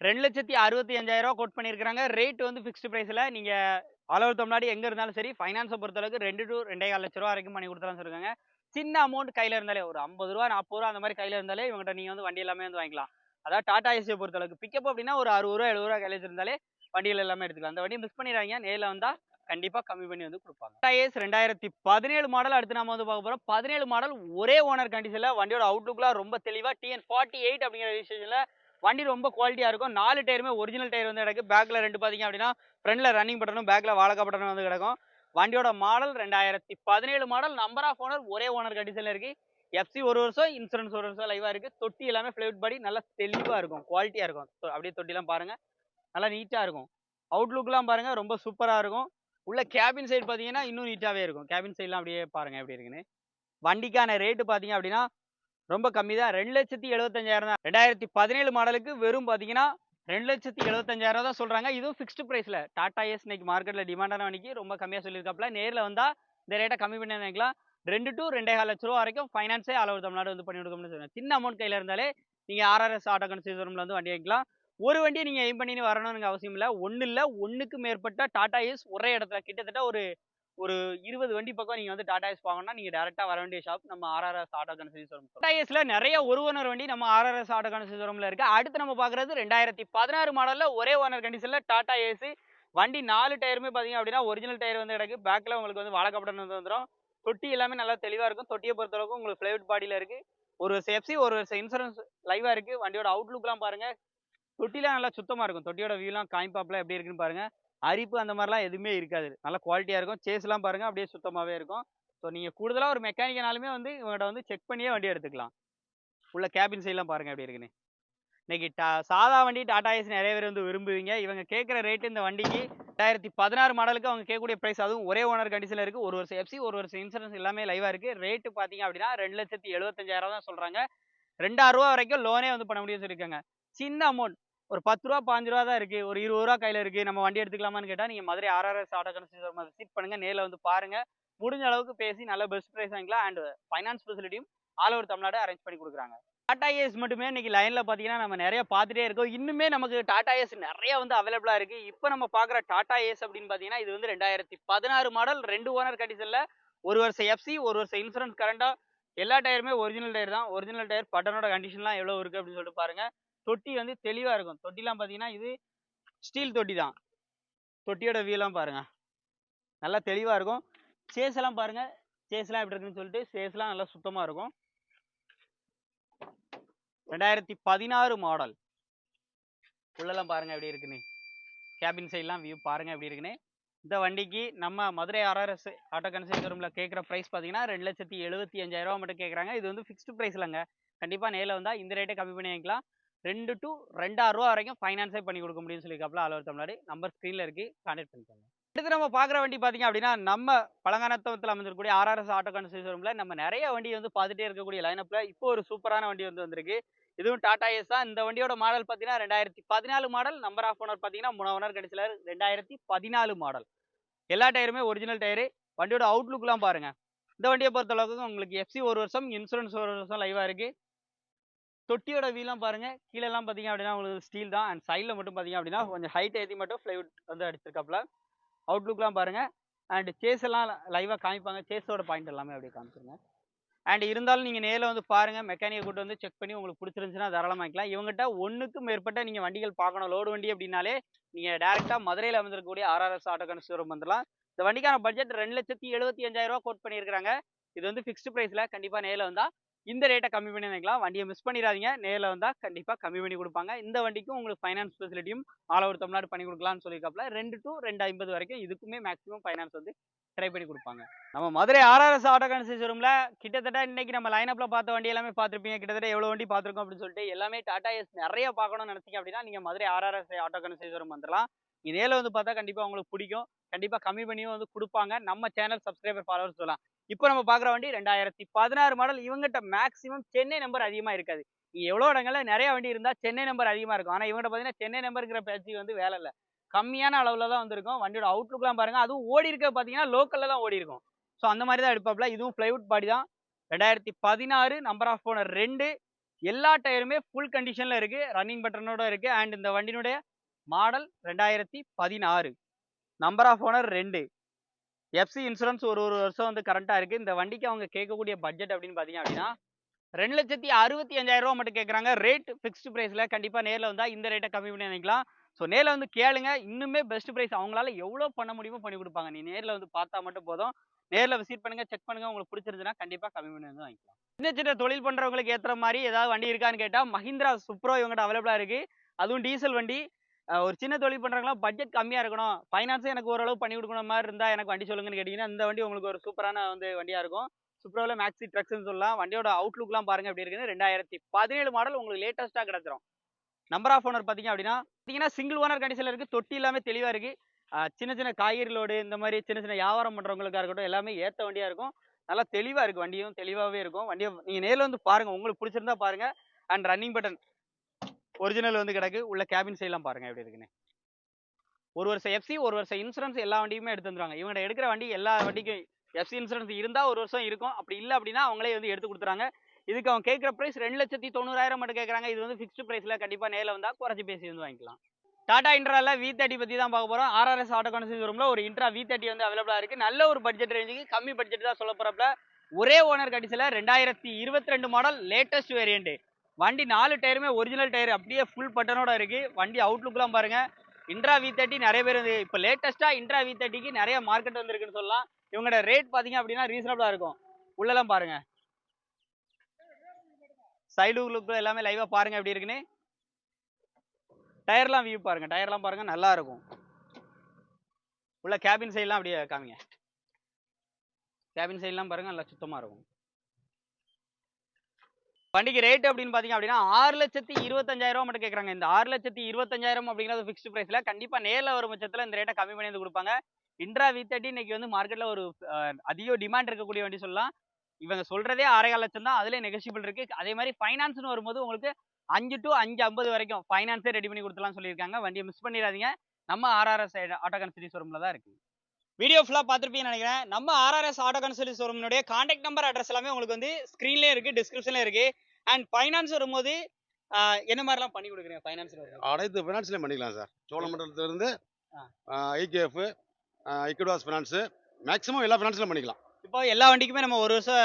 ரெண்டு லட்சத்தி அறுபத்தி அஞ்சாயிரம் ரூபா கோட் பண்ணியிருக்காங்க ரேட் வந்து ஃபிக்ஸ்டு ப்ரைஸில் நீங்கள் அளவு தமிழ்நாடு எங்கே இருந்தாலும் சரி ஃபைனான்ஸை பொறுத்தளவுக்கு ரெண்டு டு ரெண்டே கால் லட்ச ரூபா வரைக்கும் பண்ணி கொடுத்தலாம் சொல்லிருக்காங்க. சின்ன அமௌண்ட் கையில் இருந்தாலே ஒரு ஐம்பது ரூபா நாற்பது ரூபா அந்த மாதிரி கையில் இருந்தாலே இவங்ககிட்ட நீங்கள் வந்து வண்டி எல்லாமே வந்து வாங்கிக்கலாம். அதாவது டாடா ஏசியை பொறுத்தளவுக்கு பிக்கப் அப்படின்னா ஒரு அறுபது ரூபா எழுபது ரூபா கையில் இருந்தாலே வண்டிகள் எல்லாமே எடுத்துக்கலாம். அந்த வண்டியை மிஸ் பண்ணிடுறாங்க நேரில் வந்தால் கண்டிப்பாக கம்மி பண்ணி வந்து கொடுப்பாங்க. டாடா ஏஸ் ரெண்டாயிரத்தி பதினேழு மாடல் அடுத்து நம்ம வந்து பார்க்க போகிறோம் பதினேழு மாடல் ஒரே ஓனர் கண்டிஷனில் வண்டியோட அவுட்லுக்லாம் ரொம்ப தெளிவாக டிஎன் ஃபார்ட்டி எயிட் அப்படிங்கிற ரிஜிஸ்ட்ரேஷனில் வண்டி ரொம்ப குவாலிட்டியாக இருக்கும். நாலு டயருமே ஒரிஜினல் டயர் வந்து கிடக்கு. பேக்கில் ரெண்டு பார்த்தீங்க அப்படின்னா ஃப்ரண்ட்டில் ரன்னிங் பட்டனும் பேக்கில் வாழக்கா பட்டனும் வந்து கிடக்கும். வண்டியோட மாடல் ரெண்டாயிரத்தி பதினேழு மாடல் நம்பர் ஆஃப் ஓனர் ஒரே ஓனர் கண்டிஷனில் இருக்குது எஃப்சி ஒரு வருஷம் இன்சூரன்ஸ் ஒரு வருஷம் லைவாக இருக்குது தொட்டி எல்லாமே ஃபிளைட் படி நல்லா தெளிவாக இருக்கும். குவாலிட்டியாக இருக்கும். அப்படியே தொட்டிலாம் பாருங்க. நல்லா நீட்டாக இருக்கும். அவுட்லுக்லாம் பாருங்க. ரொம்ப சூப்பராக இருக்கும். உள்ள கேபின் சைடு பார்த்தீங்கன்னா இன்னும் நீட்டாகவே இருக்கும். கேபின் சைட்லாம் அப்படியே பாருங்க எப்படி இருக்குன்னு. வண்டிக்கான ரேட்டு பார்த்தீங்க அப்படின்னா ரொம்ப கம்மி தான். ரெண்டு லட்சத்தி எழுபத்தஞ்சாயிரம் தான். ரெண்டாயிரத்தி பதினேழு மாடலுக்கு வெறும் பார்த்தீங்கன்னா ரெண்டு லட்சத்தி எழுபத்தஞ்சாயிரம் தான் சொல்றாங்க. இதுவும் ஃபிக்ஸ்டு ப்ரைஸ்ல டாடா எஸ் இன்னைக்கு மார்க்கெட்ல டிமாண்டான வண்டிக்கு ரொம்ப கம்மியாக சொல்லியிருக்காப்புல. நேரில் வந்தால் இந்த ரேட்டை கம்மி பண்ணி நினைக்கலாம் ரெண்டு டு ரெண்டே கால் லட்ச ரூபா வரைக்கும் ஃபைனான்ஸே ஆல் ஓவர் தமிழ்நாடு வந்து பண்ணி கொடுக்கணும்னு சொல்லுங்க. சின்ன அமௌண்ட் கையில் இருந்தாலே நீங்கள் ஆர்ஆர்எஸ் ஆட்டோ கன்சியூமர்ல வந்து வண்டி வாங்கிக்கலாம். ஒரு வண்டியை நீங்கள் எய்ம் பண்ணி வரணும்னு அவசியம் இல்லை. ஒன்று இல்லை ஒன்றுக்கு மேற்பட்ட டாடா ஏஸ் ஒரே இடத்துல கிட்டத்தட்ட ஒரு ஒரு இருபது வண்டி பக்கம் நீங்கள் வந்து டாடா ஏஸ் வாங்கணும்னா நீங்கள் டேரெக்டாக வர வேண்டிய ஷாப் நம்ம ஆர்ஆர்எஸ் ஆட்டோ கன்சியூமர் டாடா ஏஸில் நிறைய ஒரு ஓனர் வண்டி நம்ம ஆர்ஆர்எஸ் ஆட்டோ கன்சியூமர்ல இருக்குது அடுத்து நம்ம பார்க்குறது ரெண்டாயிரத்தி பதினாறு மாடலில் ஒரே ஓனர் கண்டிஷனில் டாடா ஏசி வண்டி நாலு டயருமே பார்த்தீங்க அப்படின்னா ஒரிஜினல் டயர் வந்து கிடக்கு. பேக்கில் உங்களுக்கு வந்து வாழைக்கப்படம் வந்துடும் தொட்டி எல்லாமே நல்லா தெளிவாக இருக்கும். தொட்டியை பொறுத்தளவுக்கு உங்களுக்கு ஃப்ளைவுட் பாடியில் இருக்குது ஒரு சேஃப்சி ஒரு இன்சூரன்ஸ் லைவாக இருக்கு. வண்டியோட அவுட்லுக்லாம் பாருங்க. தொட்டிலாம் நல்லா சுத்தமா இருக்கும். தொட்டியோட வியூலாம் காய்ப்பாப்ல எப்படி இருக்குன்னு பாருங்க. அரிப்பு அந்த மாதிரிலாம் எதுவுமே இருக்காது. நல்லா குவாலிட்டியா இருக்கும். சேஸ்லாம் பாருங்க. அப்படியே சுத்தமாகவே இருக்கும். ஸோ நீங்க கூடுதலா ஒரு மெக்கானிக்கனாலுமே வந்து இவங்கள்ட்ட வந்து செக் பண்ணியே வண்டி எடுத்துக்கலாம். உள்ள கேபின் சைட்லாம் பாருங்க எப்படி இருக்குன்னு. இன்னைக்கு டா சாதா வண்டி டாடா ஏஸ் நிறைய பேர் வந்து விரும்புவீங்க. இவங்க கேட்குற ரேட்டு இந்த வண்டிக்கு ரெண்டாயிரத்தி பதினாறு மாடலுக்கு அவங்க கேட்கக்கூடிய ப்ரைஸ் அதுவும் ஒரே ஓனர் கண்டிஷனில் இருக்கு. ஒரு வருஷம் எஃப்சி ஒரு வருஷம் இன்சூரன்ஸ் எல்லாமே லைவாக இருக்கு. ரேட்டு பார்த்தீங்க அப்படின்னா ரெண்டு லட்சத்தி எழுபத்தஞ்சாயிரம் தான் சொல்றாங்க. ரெண்டாயிரம் ரூபா வரைக்கும் லோனே வந்து பண்ண முடியும்னு சொல்லியிருக்காங்க. சின்ன அமௌண்ட் ஒரு பத்து ரூபா பாஞ்சு ரூபா தான் இருக்கு. ஒரு இருபது ரூபா கையில இருக்கு. நம்ம வண்டி எடுத்துக்கலாமான்னு கேட்டா நீங்க Madurai RRS auto consumer visit பண்ணுங்க. நேரில் வந்து பாருங்க. முடிஞ்ச அளவுக்கு பேசி நல்ல பெஸ்ட் ப்ரைஸ் வாங்கிக்கலாம். அண்ட் ஃபைனான்ஸ் ஃபெசிலிட்டியும் ஆல் ஓவர் தமிழ்நாடு அரேஞ்ச் பண்ணி கொடுக்குறாங்க. டாடா ஏஸ் மட்டுமே இன்னைக்கு லைனில் பார்த்தீங்கன்னா நம்ம நிறைய பார்த்துட்டே இருக்கோம். இன்னுமே நமக்கு டாடா ஏஸ் நிறைய வந்து அவைலபிளாக இருக்கு. இப்போ நம்ம பார்க்குற டாடா ஏஸ் அப்படின்னு பார்த்தீங்கன்னா இது வந்து ரெண்டாயிரத்தி பதினாறு மாடல் ரெண்டு ஓனர் கண்டிஷனில் ஒரு வருஷம் எஃப்சி ஒரு வருஷம் இன்சூரன்ஸ் கரண்டா எல்லா டயருமே ஒரிஜினல் டயர் தான். ஒரிஜினல் டயர் பட்டனோட கண்டிஷன்லாம் எவ்வளோ இருக்கு அப்படின்னு சொல்லிட்டு பாருங்க. தொட்டி வந்து தெளிவாக இருக்கும். தொட்டிலாம் பார்த்தீங்கன்னா இது ஸ்டீல் தொட்டி தான். தொட்டியோட வியூலாம் பாருங்க. நல்லா தெளிவாக இருக்கும். சேஸ் எல்லாம் பாருங்க. சேஸ்லாம் எப்படி இருக்குன்னு சொல்லிட்டு சேஸ்லாம் நல்லா சுத்தமாக இருக்கும். ரெண்டாயிரத்தி பதினாறு மாடல் உள்ளெல்லாம் பாருங்க எப்படி இருக்குன்னு. கேபின் சைட்லாம் வியூ பாருங்க எப்படி இருக்குன்னு. இந்த வண்டிக்கு நம்ம மதுரை ஆர்ஆர்எஸ் ஆட்டோ ரூம்ல கேட்குற ப்ரைஸ் பார்த்தீங்கன்னா ரெண்டு லட்சத்தி எழுபத்தி அஞ்சாயிரம் ரூபா மட்டும் கேட்குறாங்க இது வந்து ஃபிக்ஸ்டு ப்ரைஸ் இல்லைங்க கண்டிப்பாக நேரில் வந்தால் இந்த ரேட்டை கம்மி பண்ணி வாங்கிக்கலாம். ரெண்டு டு ரெண்டாயிரம் ரூபா வரைக்கும் ஃபைனான்ஸே பண்ணி கொடுக்க முடியும்னு சொல்லியிருக்காப்புல அலுவலர் தமிழ்நாடு. நம்பர் ஸ்க்ரீனில் இருக்குது கான்டாக்ட் பண்ணிக்கோங்க. அடுத்து நம்ம பார்க்குற வண்டி பார்த்தீங்க அப்படின்னா நம்ம பழங்கானத்தவத்தில் அமைஞ்சிருக்கக்கூடிய ஆர்ஆர்எஸ் ஆட்டோ கன்சியூமர்ல நம்ம நிறைய வண்டி வந்து பார்த்துட்டே இருக்கக்கூடிய லைனப்பில் இப்போ ஒரு சூப்பரான வண்டி வந்து வந்திருக்கு. இதுவும் டாடா ஏஸ் தான். இந்த வண்டியோட மாடல் பார்த்தீங்கன்னா ரெண்டாயிரத்தி பதினாலு மாடல் நம்பர் ஆஃப் ஓனர் பார்த்தீங்கன்னா மூணு ஓனர் கிடைச்சல ரெண்டாயிரத்தி பதினாலு மாடல் எல்லா டயருமே ஒரிஜினல் டயரு வண்டியோட அவுட்லுக்லாம் பாருங்க. இந்த வண்டியை பொறுத்த அளவுக்கு உங்களுக்கு எஃப்சி ஒரு வருஷம் இன்சூரன்ஸ் ஒரு வருஷம் லைவாக இருக்கு. தொட்டியோட வீலாம் பாருங்க. கீழெல்லாம் பார்த்தீங்க அப்படின்னா உங்களுக்கு ஸ்டீல் தான். அண்ட் சைடில் மட்டும் பார்த்தீங்க அப்படின்னா கொஞ்சம் ஹைட் ஏற்றி மட்டும் ஃப்ளைவுட் வந்து அடிச்சிருக்காப்புல. அவுட்லுக்லாம் பாருங்க. அண்ட் சேஸ் எல்லாம் லைவாக காமிப்பாங்க. சேஸோட பாயிண்ட் எல்லாமே அப்படியே காமிச்சிருங்க. அண்ட் இருந்தாலும் நீங்கள் நேரில் வந்து பாருங்க. மெக்கானிக்கை கூட்டு வந்து செக் பண்ணி உங்களுக்கு பிடிச்சிருந்துச்சுன்னா தாராளமாக வாங்கிக்கலாம். இவங்ககிட்ட ஒன்றுக்கும் மேற்பட்ட நீங்கள் வண்டிகள் பார்க்கணும். லோடு வண்டி அப்படின்னாலே நீங்கள் டேரெக்டாக மதுரையில் அமைந்திருக்கக்கூடிய ஆர்ஆர்எஸ் ஆட்டோ கன்சூரம் வந்துடலாம். இந்த வண்டிக்கான பட்ஜெட் ரெண்டு லட்சத்தி எழுபத்தி அஞ்சாயிரரூவா ரூபா கோட் பண்ணியிருக்காங்க இது வந்து ஃபிக்ஸ்டு ப்ரைஸில் கண்டிப்பாக நேரில் வந்தால் இந்த ரேட்டை கம்மி பண்ணி நினைக்கலாம் வண்டியை மிஸ் பண்ணிடாதீங்க. நேரில் வந்தால் கண்டிப்பாக கம்மி பண்ணி கொடுப்பாங்க. இந்த வண்டிக்கும் உங்களுக்கு ஃபைனான்ஸ் ஃபெசிலிட்டியும் ஆல் ஓவர் தமிழ்நாடு பண்ணி கொடுக்கலாம்னு சொல்லியிருக்காப்ல ரெண்டு டு ரெண்டு ஐம்பது வரைக்கும் இதுக்குமே மேக்ஸிமம் ஃபைனான்ஸ் வந்து ட்ரை பண்ணி கொடுப்பாங்க. நம்ம மதுரை ஆர்ஆர்எஸ் ஆட்டோ கன்சியூரம்ல கிட்டத்தட்ட இன்னைக்கு நம்ம லைனப்பில் பார்த்த வண்டி எல்லாமே பார்த்துருப்பீங்க. கிட்டத்தட்ட எவ்வளோ வண்டி பார்த்துருக்கோம் அப்படின்னு சொல்லிட்டு எல்லாமே டாடா எஸ் நிறைய பார்க்கணும்னு நினைச்சீங்க அப்படின்னா நீங்க மதுரை ஆர்ஆர்எஸ் ஆட்டோ ரூம் வந்துடலாம். நேரில் வந்து பார்த்தா கண்டிப்பா உங்களுக்கு பிடிக்கும். கண்டிப்பா கம்மி பண்ணியும் வந்து கொடுப்பாங்க. நம்ம சேனல் சப்ஸ்கிரைபர் ஃபாலோவர்ஸ் சொல்லலாம். இப்போ நம்ம பார்க்குற வண்டி ரெண்டாயிரத்தி பதினாறு மாடல் இவங்ககிட்ட மேக்ஸிமம் சென்னை நம்பர் அதிகமாக இருக்காது. இங்கே எவ்வளோ இடங்கள்ல நிறைய வண்டி இருந்தால் சென்னை நம்பர் அதிகமாக இருக்கும். ஆனால் இவங்ககிட்ட பார்த்தீங்கன்னா சென்னை நம்பருங்கிற பேச்சு வந்து வேலை இல்லை. கம்மியான அளவில் தான் வந்திருக்கும். வண்டியோட அவுட்லுக்லாம் பாருங்கள் அதுவும் ஓடி இருக்க பார்த்தீங்கன்னா லோக்கல்ல தான் ஓடி இருக்கும். ஸோ அந்த மாதிரி தான் எடுப்பாப்ல இதுவும் ஃப்ளைவுட் பாடி தான். ரெண்டாயிரத்தி பதினாறு நம்பர் ஆஃப் ஓனர் ரெண்டு. எல்லா டயருமே ஃபுல் கண்டிஷனில் இருக்குது ரன்னிங் பட்டனோட இருக்குது அண்ட் இந்த வண்டியினுடைய மாடல் ரெண்டாயிரத்தி பதினாறு. நம்பர் ஆஃப் ஓனர் ரெண்டு. எஃப்சி இன்சூரன்ஸ் ஒரு ஒரு வருஷம் வந்து கரண்ட்டாக இருக்குது இந்த வண்டிக்கு அவங்க கேட்கக்கூடிய பட்ஜெட் அப்படின்னு பார்த்தீங்க அப்படின்னா ரெண்டு லட்சத்தி அறுபத்தி அஞ்சாயிரம் ரூபா மட்டும் கேட்குறாங்க. ரேட் ஃபிக்ஸ்டு ப்ரைஸில் கண்டிப்பாக நேரில் வந்தால் இந்த ரேட்டை கம்மி பண்ணி நினைக்கலாம் ஸோ நேரில் வந்து கேளுங்க. இன்னுமே பெஸ்ட் ப்ரைஸ் அவங்களால எவ்வளோ பண்ண முடியுமோ பண்ணி கொடுப்பாங்க. நீ நேரில் வந்து பார்த்தா மட்டும் போதும். நேரில் விசிட் பண்ணுங்க செக் பண்ணுங்க. உங்களுக்கு பிடிச்சிருந்துன்னா கண்டிப்பாக கம்மி பண்ணி வந்து வாங்கிக்கலாம். சின்ன சின்ன தொழில் பண்ணுறவங்களுக்கு ஏற்றுற மாதிரி ஏதாவது வண்டி இருக்கான்னு கேட்டால் மஹிந்திரா சுப்ரோ இவங்ககிட்ட அவைலபிளாக இருக்குது அதுவும் டீசல் வண்டி. ஒரு சின்ன தொழில் பண்ணுறவங்களாம் பட்ஜெட் கம்மியாக இருக்கணும். ஃபைனான்ஸும் எனக்கு ஓரளவு பண்ணி கொடுக்கணும் மாதிரி இருந்தால் எனக்கு வண்டி சொல்லுங்கன்னு கேட்டிங்கன்னா இந்த வண்டி உங்களுக்கு ஒரு சூப்பரான வந்து வண்டியாக இருக்கும். சுப்ரோவில் மேக்ஸி ட்ரக்ஸ்னு சொல்லலாம். வண்டியோட அவுட்லுக்லாம் பாருங்க எப்படி இருக்குன்னு. ரெண்டாயிரத்தி பதினேழு மாடல் உங்களுக்கு லேட்டஸ்ட்டாக கிடச்சிரும். நம்பர் ஆஃப் ஓனர் பார்த்தீங்க அப்படின்னா பார்த்தீங்கன்னா சிங்கிள் ஓனர் கண்டிஷனில் இருக்குது தொட்டி எல்லாமே தெளிவாக இருக்குது சின்ன சின்ன காய்கறி லோடு இந்த மாதிரி சின்ன சின்ன வியாபாரம் பண்றவங்களுக்கா இருக்கட்டும் எல்லாமே ஏத்த வண்டியா இருக்கும். நல்லா தெளிவா இருக்கு. வண்டியும் தெளிவாவே இருக்கும். வண்டியை நீங்க நேர்ல வந்து பாருங்க. உங்களுக்கு பிடிச்சிருந்தா பாருங்க. அண்ட் ரன்னிங் பட்டன் ஒரிஜினல் வந்து கிடக்கு. உள்ள கேபின் சைட்லாம் பாருங்க எப்படி இருக்குன்னு. ஒரு வருஷம் எஃப்சி ஒரு வருஷம் இன்சூரன்ஸ் எல்லா வண்டியுமே எடுத்து வந்துருவாங்க. இவங்க எடுக்கிற வண்டி எல்லா வண்டிக்கும் எஃப்சி இன்சூரன்ஸ் இருந்தா ஒரு வருஷம் இருக்கும். அப்படி இல்லை அப்படின்னா அவங்களே வந்து எடுத்து கொடுத்துறாங்க. இதுக்கு அவங்க கேட்குற ப்ரைஸ் ரெண்டு லட்சத்தி தொண்ணூறாயிரம் மட்டும் கேட்குறாங்க. இது வந்து ஃபிக்ஸ்டு ப்ரைஸில் கண்டிப்பாக நேரில் வந்தால் குறைச்சி பேசி வந்து வாங்கிக்கலாம். டாடா இன்ட்ரால வி தேர்ட்டி பற்றி தான் பார்க்க போகிறோம் ஆர்ஆர்எஸ் ஆட்டோ கன்சூமர் ரூமில் ஒரு இன்ட்ரா வி தேர்ட்டி வந்து அவைலபிளாக இருக்குது நல்ல ஒரு பட்ஜெட் ரேஞ்சுக்கு கம்மி பட்ஜெட் தான் சொல்ல போகிறப்ப ஒரே ஓனர் கண்டிஷனில் ரெண்டாயிரத்தி இருபத்தி ரெண்டு மாடல் லேட்டஸ்ட் வேரியண்ட்டு வண்டி நாலு டயருமே ஒரிஜினல் டயர். அப்படியே ஃபுல் பட்டனோட இருக்குது வண்டி அவுட்லுக்லாம் பாருங்கள் இன்ட்ரா வி தேர்ட்டி நிறைய பேர் வந்து இப்போ லேட்டஸ்ட்டாக இன்ட்ரா வி தேர்ட்டிக்கு நிறைய மார்க்கெட் வந்திருக்குன்னு சொல்லலாம். இவங்களோட ரேட் பார்த்தீங்க அப்படின்னா ரீசனபிளாக இருக்கும். உள்ளெல்லாம் பாருங்க. சைடு லுக் எல்லாமே லைவாக பாருங்க எப்படி இருக்குன்னு. டயர்லாம் வியூ பாருங்க. டயர்லாம் பாருங்க நல்லா இருக்கும். உள்ள கேபின் சைட்லாம் அப்படியே காமிங்க. கேபின் சைட்லாம் பாருங்கள் நல்லா சுத்தமாக இருக்கும். வண்டிக்கு ரேட் அப்படின்னு பாத்தீங்க அப்படின்னா ஆறு லட்சத்தி இருபத்தஞ்சாயிரம் மட்டும் கேட்குறாங்க. இந்த ஆறு லட்சத்தி இருபத்தஞ்சாயிரம் அப்படிங்கிறது ஃபிக்ஸ்டு ப்ரைஸ்ல கண்டிப்பாக நேரில் வரும் பட்சத்தில் இந்த ரேட்டை கம்மி பண்ணி வந்து கொடுப்பாங்க. இன்ட்ரா வி தேர்ட்டி இன்னைக்கு வந்து மார்க்கெட்ல ஒரு அதிக டிமாண்ட் இருக்கக்கூடிய வண்டி சொல்லலாம். இவங்க சொல்றதே ஆறேகால் லட்சம் தான். அதிலே நெகசிபிள் இருக்கு. அதே மாதிரி ஃபைனான்ஸ்னு வரும்போது உங்களுக்கு அஞ்சு டு அஞ்சு ஐம்பது வரைக்கும் ஃபைனான்ஸே ரெடி பண்ணி கொடுத்துலாம் சொல்லியிருக்காங்க. வண்டியை மிஸ் பண்ணிடாதீங்க. நம்ம ஆர்ஆர்எஸ் ஆட்டோ கன்சல்டி ஷோரூம்ல தான் இருக்கு. வீடியோ ஃபுல்லாக பார்த்துருப்பீங்கன்னு நினைக்கிறேன். நம்ம ஆர்ஆர்எஸ் ஆட்டோ கன்சல்டி ஷோரூமினுடைய காண்டாக்ட் நம்பர் அட்ரஸ் எல்லாமே உங்களுக்கு வந்து ஸ்க்ரீன்லேயே இருக்கு டிஸ்கிரிப்ஷன்லேயே இருக்கு. அண்ட் ஃபைனான்ஸ் வரும்போது என்ன மாதிரிலாம் பண்ணி கொடுக்குறீங்க ஃபைனான்ஸ் வரும்போது? அனைத்து ஃபினான்ஸ்லையும் பண்ணிக்கலாம் சார். சோழமண்டலத்திலிருந்து. ஐகேஎஃப் இக்விடாஸ் ஃபினான்ஸு மேக்ஸிமம் எல்லா ஃபினான்ஸ்லையும் பண்ணிக்கலாம். இப்போ எல்லா வண்டிக்குமே நம்ம ஒரு வருஷம்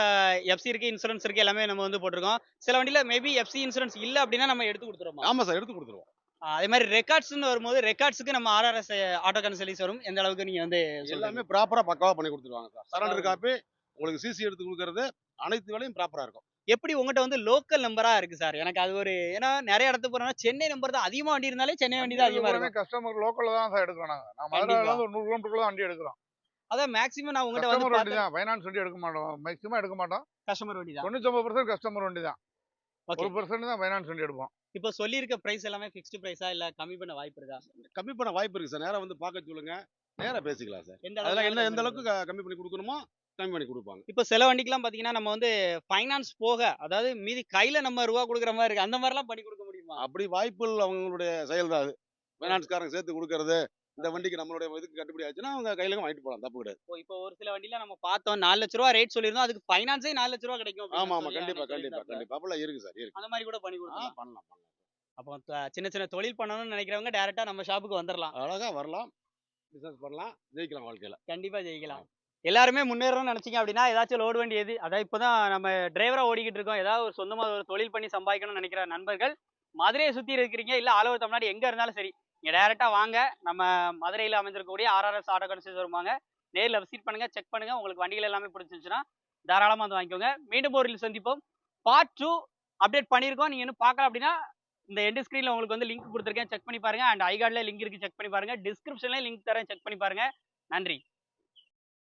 எஃப்சி இருக்கு இன்சூரன்ஸ் இருக்கு எல்லாமே நம்ம வந்து போட்டிருக்கோம். சில வண்டியில மேபி எஃப்சி இன்சூரன்ஸ் இல்ல அப்படின்னா நம்ம எடுத்து கொடுத்துருவோம்? ஆமாம் சார் எடுத்து கொடுத்துருவோம். அதே மாதிரி ரெக்கார்ட்ஸ்னு வரும்போது ரெக்கார்ட்ஸுக்கு நம்ம ஆர்ஆர்எஸ் ஆட்டோ கன்சல்டிஸ் வரும். எந்த அளவுக்கு நீங்க வந்து எல்லாமே எல்லாமே ப்ராப்பராக பக்காவாக பண்ணி கொடுத்துருவாங்க சார். சரண்டர் காப்பி உங்களுக்கு சிசி எடுத்து கொடுக்கறது அனைத்து வேலையும் ப்ராப்பராக இருக்கும். எப்படி உங்ககிட்ட வந்து லோக்கல் நம்பரா இருக்கு சார் எனக்கு அது ஒரு ஏன்னா நிறைய இடத்துக்கு போறோம்னா சென்னை நம்பர் தான் அதிகமா வண்டி இருந்தாலே சென்னை வண்டி தான் அதிகமா இருக்கும். கஸ்டமர் லோக்கல்ல தான் சார் எடுக்கிறோம் நாங்க நான். மதுரையில இருந்து ஒரு நூறு கிலோமீட்டர் தான் வண்டி எடுக்கிறோம். அதான் மேக்ஸிமம் நான் உங்ககிட்ட வந்து வண்டி தான் ஃபைனான்ஸ் வண்டி எடுக்க மாட்டோம். மேக்ஸிமம் எடுக்க மாட்டோம். கஸ்டமர் வண்டி தான் தொண்ணூத்தொம்பது பர்சன்ட் கஸ்டமர் வண்டி தான் ஒரு பர்சன்ட் தான் ஃபைனான்ஸ் வண்டி எடுப்போம். இப்போ சொல்லியிருக்க பிரைஸ் எல்லாமே ஃபிக்ஸ்டு பிரைஸா இல்ல கம்மி பண்ண வாய்ப்பு இருக்கா? கம்மி பண்ண வாய்ப்பு இருக்குது சார் நேராக வந்து பார்க்க சொல்லுங்க. நேராக பேசிக்கலாம் சார் அதெல்லாம் என்ன எந்த அளவுக்கு க- கம்மி பண்ணி கொடுக்கணுமோ கம்மி பண்ணி கொடுப்பாங்க. இப்போ சில வண்டிக்கெல்லாம் பாத்தீங்கன்னா நம்ம வந்து ஃபைனான்ஸ் போக அதாவது மீதி கையில நம்ம ரூபா கொடுக்குற மாதிரி இருக்கு. அந்த மாதிரிலாம் பண்ணி கொடுக்க முடியுமா? அப்படி வாய்ப்புகள் அவங்களுடைய செயல் தான் அது. ஃபைனான்ஸ்காரங்க சேர்த்து கொடுக்கறது இந்த வண்டிக்கு நம்மளுடைய இதுக்கு கட்டுப்படி ஆச்சுன்னா அவங்க கையில வாங்கிட்டு போகலாம் தப்பு கிடையாது. இப்போ ஒரு சில வண்டியில நம்ம பார்த்தோம் நாலு லட்ச ரூபா ரேட் சொல்லியிருந்தோம் அதுக்கு ஃபைனான்ஸே நாலு லட்ச ரூபா கிடைக்கும் ஆமா ஆமா. கண்டிப்பா கண்டிப்பா. கண்டிப்பா. அப்பெல்லாம் இருக்கு சார் இருக்கு. அந்த மாதிரி கூட பண்ணி கொடுக்கலாம். பண்ணலாம் பண்ணலாம். அப்போ சின்ன சின்ன தொழில் பண்ணணும்னு நினைக்கிறவங்க டேரெக்டா நம்ம ஷாப்புக்கு வந்துடலாம் அழகா வரலாம். பிசினஸ் பண்ணலாம். ஜெயிக்கலாம் வாழ்க்கையில. கண்டிப்பா ஜெயிக்கலாம். எல்லாருமே முன்னேறணும்னு நினைச்சீங்க அப்படின்னா ஏதாச்சும் லோடு வண்டி எது அதாவது இப்போதான் நம்ம டிரைவராக ஓடிக்கிட்டு இருக்கோம். ஏதாவது ஒரு சொந்தமாக ஒரு தொழில் பண்ணி சம்பாதிக்கணும்னு நினைக்கிற நண்பர்கள் மதுரையை சுற்றி இருக்கிறீங்க இல்லை ஆல் ஓவர் தமிழ்நாடு எங்கே இருந்தாலும் சரி நீங்கள் டேரெக்டாக வாங்க. நம்ம மதுரையில் அமைந்திருக்கக்கூடிய ஆர்ஆர்எஸ் ஆட்டோ கடைசி வருவாங்க. நேரில் விசிட் பண்ணுங்கள் செக் பண்ணுங்க. உங்களுக்கு வண்டிகள் எல்லாமே பிடிச்சிருந்துச்சுன்னா தாராளமாக வந்து வாங்கிக்கோங்க. மீண்டும் ஒரு சந்திப்போம். பார்ட் டூ அப்டேட் பண்ணியிருக்கோம். நீங்கள் இன்னும் பார்க்கல அப்படின்னா இந்த எண்டு ஸ்க்ரீனில் உங்களுக்கு வந்து லிங்க் கொடுத்துருக்கேன். செக் பண்ணி பாருங்க. அண்ட் ஐகார்ட்ல லிங்க் இருக்கு செக் பண்ணி பாருங்க. டிஸ்கிரிப்ஷன்ல லிங்க் தரேன் செக் பண்ணி பாருங்க. நன்றி.